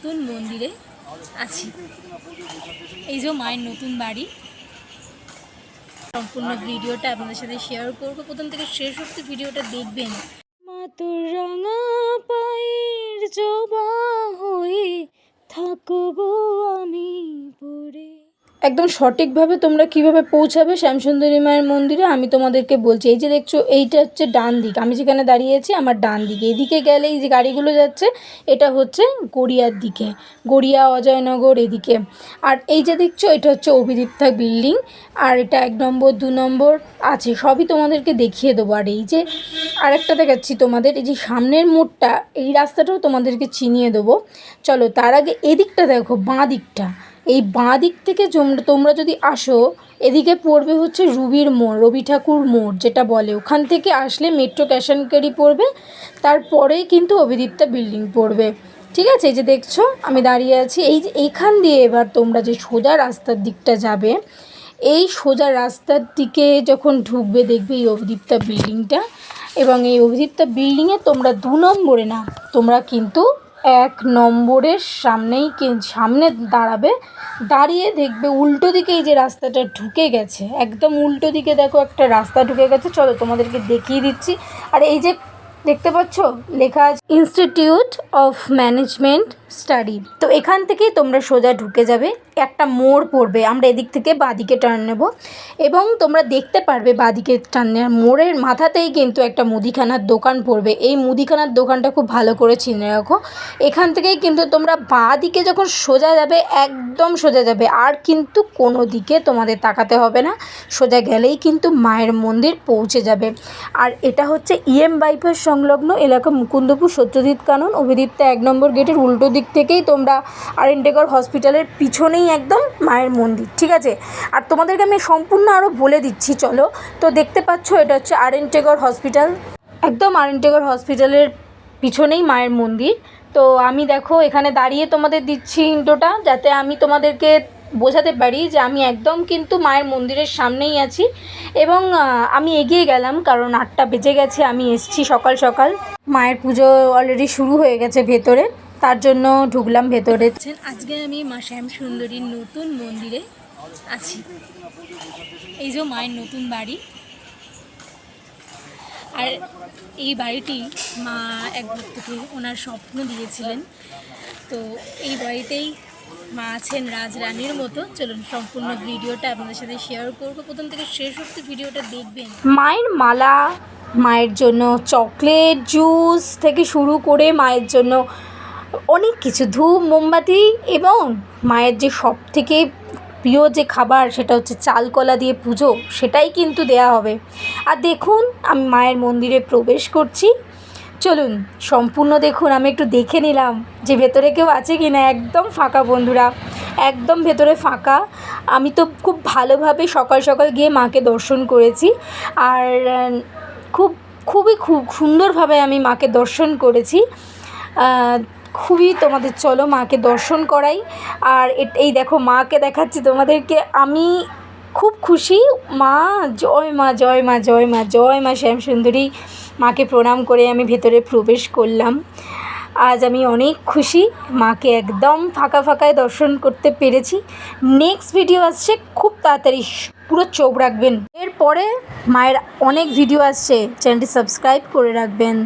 নতুন মন্দিরে আছি। এই যে মায়ের নতুন বাড়ি। সম্পূর্ণ ভিডিওটা আপনাদের সাথে শেয়ার করব। প্রথম থেকে শেষ অব্দি ভিডিওটা দেখবেন। মাতুর রাঙা পায়ের জবা একদম সঠিকভাবে তোমরা কীভাবে পৌঁছাবে শ্যামসুন্দরী মায়ের মন্দিরে আমি তোমাদেরকে বলছি। এই যে দেখছ, এইটা হচ্ছে ডান দিক। আমি যেখানে দাঁড়িয়ে আছি, আমার ডান দিকে। এদিকে গেলে এই যে গাড়িগুলো যাচ্ছে, এটা হচ্ছে গড়িয়ার দিকে। গড়িয়া, অজয়নগর এদিকে। আর এই যে দেখছ, এটা হচ্ছে অভিদীপ্তা বিল্ডিং। আর এটা এক নম্বর, দু নম্বর আছে। সবই তোমাদেরকে দেখিয়ে দেবো। আর এই যে আরেকটা দেখাচ্ছি তোমাদের, এই যে সামনের মোড়টা, এই রাস্তাটাও তোমাদেরকে চিনিয়ে দেবো। চলো, তার আগে এদিকটা দেখো, বাঁ দিকটা। এই বাঁ দিক থেকে তোমরা যদি আসো, এদিকে পড়বে হচ্ছে রুবির মোড়, রবি ঠাকুর মোড় যেটা বলে। ওখান থেকে আসলে মেট্রো ক্যাশ ক্যারি পড়বে, তারপরেই কিন্তু অভিদীপ্তা বিল্ডিং পড়বে। ঠিক আছে? এই যে দেখছ, আমি দাঁড়িয়ে আছি। এই যে এইখান দিয়ে এবার তোমরা যে সোজা রাস্তার দিকটা যাবে, এই সোজা রাস্তার দিকে যখন ঢুকবে, দেখবে এই অভিদীপ্তা বিল্ডিংটা এবং এই অভিদীপ্তা বিল্ডিংয়ে তোমরা দু নম্বরে না, তোমরা কিন্তু এক নম্বরের সামনেই কি- সামনে দাঁড়াবে, দাঁড়িয়ে দেখবে উল্টো দিকে এই যে রাস্তাটা ঢুকে গেছে। একদম উল্টো দিকে দেখো একটা রাস্তা ঢুকে গেছে। চলো তোমাদেরকে দেখিয়ে দিচ্ছি। আর এই যে দেখতে পাচ্ছ? লেখা আছে ইনস্টিটিউট অফ ম্যানেজমেন্ট স্টাডি তো এখান থেকেই তোমরা সোজা ঢুকে যাবে, একটা মোড় পড়বে, আমরা এদিক থেকে বাদিকে টার্ন নেব। এবং তোমরা দেখতে পারবে বাদিকে টার্ন মোড়ের মাথাতেই কিন্তু একটা মুদিখানার দোকান পড়বে। এই মুদিখানার দোকানটা খুব ভালো করে চিনে রাখো। এখান থেকেই কিন্তু তোমরা বাঁ দিকে যখন সোজা যাবে, একদম সোজা যাবে। আর কিন্তু কোনো দিকে তোমাদের তাকাতে হবে না। সোজা গেলেই কিন্তু মায়ের মন্দির পৌঁছে যাবে। আর এটা হচ্ছে ইএম বাইপাস সংলগ্ন এলাকা মুকুন্দপুর সত্যজিৎ কানন, অভিদীপ্তা এক নম্বর গেটের উল্টো দিক থেকেই তোমরা আর আরেন্টেগর হসপিটালের পিছনেই একদম মায়ের মন্দির, ঠিক আছে? আর তোমাদেরকে আমি সম্পূর্ণ আরও বলে দিচ্ছি, চলো। তো দেখতে পাচ্ছ, এটা হচ্ছে আরেন্টেগর হসপিটাল। একদম আরেন্টেগর হসপিটালের পিছনেই মায়ের মন্দির। তো আমি দেখো, এখানে দাঁড়িয়ে তোমাদের দিচ্ছি ইন্টোটা, যাতে আমি তোমাদেরকে বোঝাতে পারি যে আমি একদম কিন্তু মায়ের মন্দিরের সামনেই আছি। এবং আমি এগিয়ে গেলাম, কারণ আটটা বেজে গেছে, আমি এসছি সকাল সকাল। মায়ের পুজো অলরেডি শুরু হয়ে গেছে ভেতরে। তার জন্য ঢুকলাম ভেতরে। আজকে আমি মা শ্যাম সুন্দরীর নতুন মন্দিরে আছি। এই যে মায়ের নতুন বাড়ি। আর এই বাড়িটি মা এক ভক্তকে ওনার স্বপ্ন দিয়েছিলেন। তো এই বাড়িতেই মা আছেন রাজরানীর মতো। চলুন সম্পূর্ণ ভিডিওটা আপনাদের সাথে শেয়ার করব। প্রথম থেকে শেষ অব্দি ভিডিওটা দেখবেন। মায়ের মালা মায়ের জন্য চকলেট জুস থেকে শুরু করে মায়ের জন্য অনেক কিছু, ধূপ, মোমবাতি এবং মায়ের যে সব থেকে প্রিয় যে খাবার সেটা হচ্ছে চাল কলা দিয়ে পুজো, সেটাই কিন্তু দেয়া হবে। আর দেখুন, আমি মায়ের মন্দিরে প্রবেশ করছি। চলুন, সম্পূর্ণ দেখুন, আমি একটু দেখে নিলাম যে ভেতরে কেউ আছে কি না একদম ফাঁকা বন্ধুরা, একদম ভেতরে ফাঁকা। আমি তো খুব ভালোভাবে সকাল সকাল গিয়ে মাকে দর্শন করেছি আর, খুব, খুবই খুব সুন্দরভাবে আমি মাকে দর্শন করেছি। খুবই তোমাদের, চলো মাকে দর্শন করাই। আর এই দেখো, মাকে দেখাচ্ছি তোমাদেরকে। আমি খুব খুশি। মা, জয় মা জয় মা জয় মা জয় মা শ্যাম সুন্দরী মাকে প্রণাম করে আমি ভেতরে প্রবেশ করলাম। আজ আমি অনেক খুশি। মাকে একদম ফাঁকা ফাঁকায় দর্শন করতে পেরেছি। নেক্সট ভিডিও আসছে খুব তাড়াতাড়ি। পুরো চোখ রাখবেন। এরপরে মায়ের অনেক ভিডিও আসছে। চ্যানেলটি সাবস্ক্রাইব করে রাখবেন।